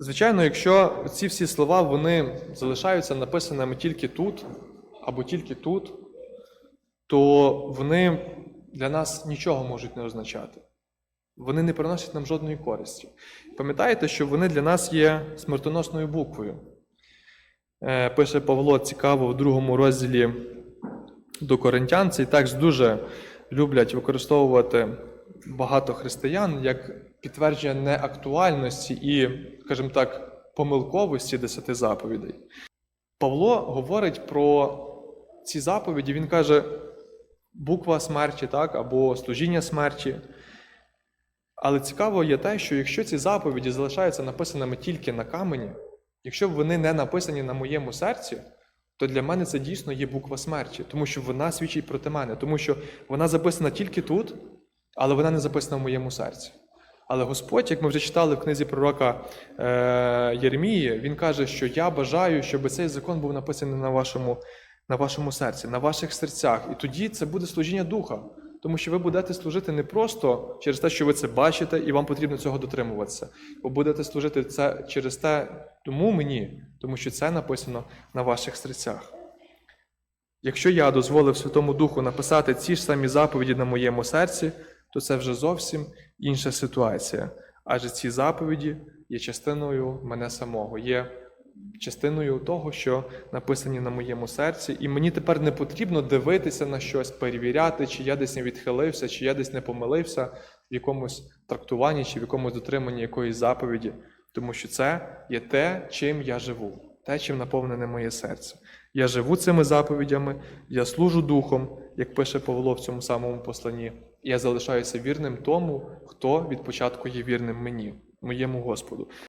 Звичайно, якщо ці всі слова вони залишаються написаними тільки тут або тільки тут, то вони для нас нічого можуть не означати. Вони не приносять нам жодної користі. Пам'ятаєте, що вони для нас є смертоносною буквою. Е, Пише Павло цікаво в другому розділі до Коринтян. Цей текст дуже люблять використовувати багато християн як підтвердження неактуальності і, скажімо так, помилковості десяти заповідей. Павло говорить про ці заповіді, він каже, буква смерті, так, або служіння смерті. Але цікаво є те, що якщо ці заповіді залишаються написаними тільки на камені, якщо вони не написані на моєму серці, то для мене це дійсно є буква смерті, тому що вона свідчить проти мене, тому що вона записана тільки тут, але вона не записана в моєму серці. Але Господь, як ми вже читали в книзі пророка е, Єремії, він каже, що я бажаю, щоб цей закон був написаний на вашому, на вашому серці, на ваших серцях. І тоді це буде служіння духа. Тому що ви будете служити не просто через те, що ви це бачите, і вам потрібно цього дотримуватися. Ви будете служити це через те, тому мені, тому що це написано на ваших серцях. Якщо я дозволив Святому Духу написати ці ж самі заповіді на моєму серці, то це вже зовсім інша ситуація. Адже ці заповіді є частиною мене самого, є частиною того, що написані на моєму серці, і мені тепер не потрібно дивитися на щось, перевіряти, чи я десь не відхилився, чи я десь не помилився в якомусь трактуванні чи в якомусь дотриманні якоїсь заповіді, тому що це є те, чим я живу, те, чим наповнене моє серце. Я живу цими заповідями, я служу духом, як пише Павло в цьому самому посланні. Я залишаюся вірним тому, хто від початку є вірним мені, моєму Господу.